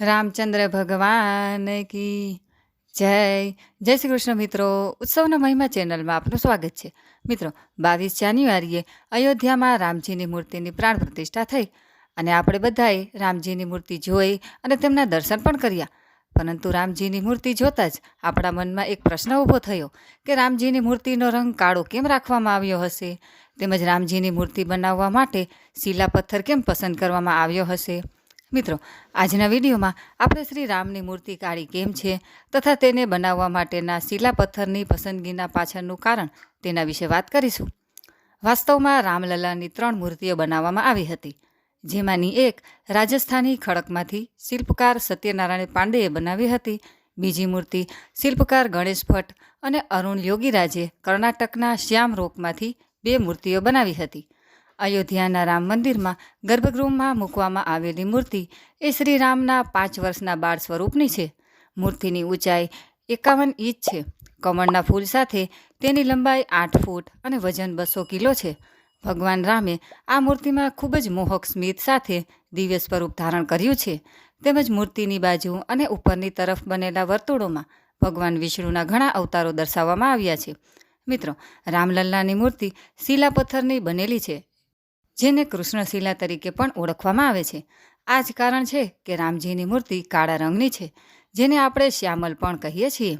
રામચંદ્ર ભગવાન કી જય. જય શ્રી કૃષ્ણ મિત્રો. ઉત્સવના મહિમા ચેનલમાં આપનું સ્વાગત છે. મિત્રો, બાવીસ જાન્યુઆરીએ અયોધ્યામાં રામજીની મૂર્તિની પ્રાણ પ્રતિષ્ઠા થઈ અને આપણે બધાએ રામજીની મૂર્તિ જોઈ અને તેમના દર્શન પણ કર્યા. પરંતુ રામજીની મૂર્તિ જોતાં જ આપણા મનમાં એક પ્રશ્ન ઊભો થયો કે રામજીની મૂર્તિનો રંગ કાળો કેમ રાખવામાં આવ્યો હશે? તેમજ રામજીની મૂર્તિ બનાવવા માટે શીલા પથ્થર કેમ પસંદ કરવામાં આવ્યો હશે? મિત્રો, આજના વિડીયોમાં આપણે શ્રી રામની મૂર્તિ કાળી કેમ છે તથા તેને બનાવવા માટેના શીલા પથ્થરની પસંદગીના પાછળનું કારણ તેના વિશે વાત કરીશું. વાસ્તવમાં રામલલ્લાની ત્રણ મૂર્તિઓ બનાવવામાં આવી હતી, જેમાંની એક રાજસ્થાની ખડકમાંથી શિલ્પકાર સત્યનારાયણ પાંડેએ બનાવી હતી, બીજી મૂર્તિ શિલ્પકાર ગણેશ ભટ્ટ અને અરુણ યોગીરાજે કર્ણાટકના શ્યામ રોકમાંથી બે મૂર્તિઓ બનાવી હતી. અયોધ્યાના રામ મંદિરમાં ગર્ભગૃહમાં મૂકવામાં આવેલી મૂર્તિ એ શ્રી રામના પાંચ વર્ષના બાળ સ્વરૂપની છે. મૂર્તિની ઊંચાઈ એકાવન ઇંચ છે. કમળના ફૂલ સાથે તેની લંબાઈ આઠ ફૂટ અને વજન બસો કિલો છે. ભગવાન રામે આ મૂર્તિમાં ખૂબ જ મોહક સ્મિત સાથે દિવ્ય સ્વરૂપ ધારણ કર્યું છે. તેમજ મૂર્તિની બાજુ અને ઉપરની તરફ બનેલા વર્તુળોમાં ભગવાન વિષ્ણુના ઘણા અવતારો દર્શાવવામાં આવ્યા છે. મિત્રો, રામલલ્લાની મૂર્તિ શીલા પથ્થરની બનેલી છે. જેને કૃષ્ણશિલા તરીકે પણ ઓળખવામાં આવે છે. આ જ કારણ છે કે રામજીની મૂર્તિ કાળા રંગની છે, જેને આપણે શ્યામલ પણ કહીએ છીએ.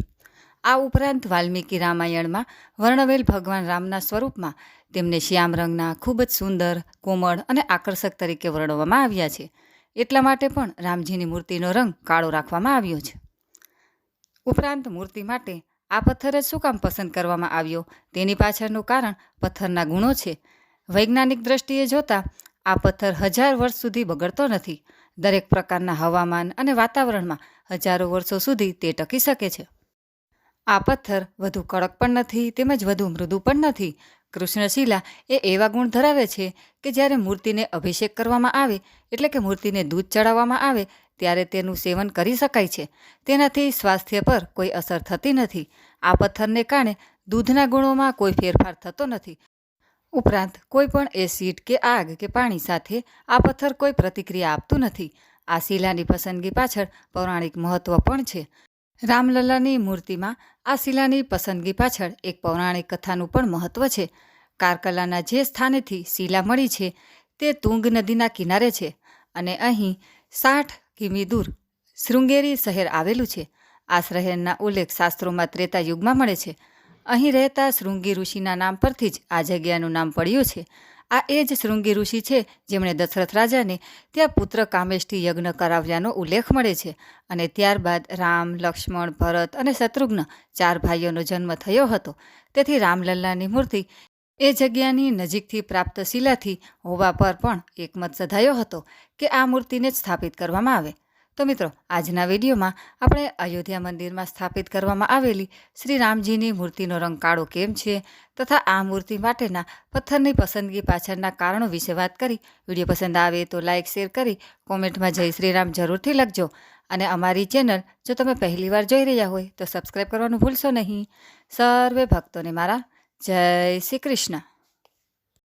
આ ઉપરાંત વાલ્મીકી રામાયણમાં વર્ણવેલ ભગવાન રામના સ્વરૂપમાં તેમને શ્યામ રંગના ખૂબ જ સુંદર, કોમળ અને આકર્ષક તરીકે વર્ણવવામાં આવ્યા છે. એટલા માટે પણ રામજીની મૂર્તિનો રંગ કાળો રાખવામાં આવ્યો છે. ઉપરાંત મૂર્તિ માટે આ પથ્થર જ શું કામ પસંદ કરવામાં આવ્યો? તેની પાછળનું કારણ પથ્થરના ગુણો છે. વૈજ્ઞાનિક દ્રષ્ટિએ જોતા, આ પથ્થર હજાર વર્ષ સુધી બગડતો નથી. દરેક પ્રકારના હવામાન અને વાતાવરણમાં હજારો વર્ષો સુધી તે ટકી શકે છે. આ પથ્થર વધુ કડક પણ નથી, તેમજ વધુ મૃદુ પણ નથી. કૃષ્ણશિલા એ એવા ગુણ ધરાવે છે કે જ્યારે મૂર્તિને અભિષેક કરવામાં આવે, એટલે કે મૂર્તિને દૂધ ચડાવવામાં આવે, ત્યારે તેનું સેવન કરી શકાય છે. તેનાથી સ્વાસ્થ્ય પર કોઈ અસર થતી નથી. આ પથ્થરને કારણે દૂધના ગુણોમાં કોઈ ફેરફાર થતો નથી. ઉપરાંત કોઈ પણ એસિડ કે આગ કે પાણી સાથે આ પથ્થર કોઈ પ્રતિક્રિયા આપતું નથી. આ શિલાની પસંદગી પાછળ પૌરાણિક મહત્વ પણ છે. રામલલ્લાની મૂર્તિમાં આ શિલાની પસંદગી પાછળ એક પૌરાણિક કથાનું પણ મહત્વ છે. કારકલાના જે સ્થાનેથી શિલા મળી છે તે તુંગ નદીના કિનારે છે અને અહીં સાઠ કિમી દૂર શૃંગેરી શહેર આવેલું છે. આ શહેરના ઉલ્લેખ શાસ્ત્રોમાં ત્રેતા યુગમાં મળે છે. અહીં રહેતા શૃંગી ઋષિના નામ પરથી જ આ જગ્યાનું નામ પડ્યું છે. આ એ જ શૃંગી ઋષિ છે જેમણે દશરથ રાજાને ત્યાં પુત્ર કામેષ્ઠી યજ્ઞ કરાવ્યાનો ઉલ્લેખ મળે છે અને ત્યારબાદ રામ, લક્ષ્મણ, ભરત અને શત્રુઘ્ન ચાર ભાઈઓનો જન્મ થયો હતો. તેથી રામલલ્લાની મૂર્તિ એ જગ્યાની નજીકથી પ્રાપ્ત શિલાથી હોવા પર પણ એકમત સધાયો હતો કે આ મૂર્તિને જ સ્થાપિત કરવામાં આવે. તો મિત્રો, આજના વિડીયોમાં આપણે અયોધ્યા મંદિરમાં સ્થાપિત કરવામાં આવેલી શ્રી રામજીની મૂર્તિનો રંગ કાળો કેમ છે તથા આ મૂર્તિ માટેના પથ્થરની પસંદગી પાછળના કારણો વિશે વાત કરી. વીડિયો પસંદ આવે તો લાઇક શેર કરી, કોમેન્ટમાં જય શ્રીરામ જરૂરથી લખજો. અને અમારી ચેનલ જો તમે પહેલીવાર જોઈ રહ્યા હોય તો સબસ્ક્રાઈબ કરવાનું ભૂલશો નહીં. સર્વે ભક્તોને મારા જય શ્રી કૃષ્ણ.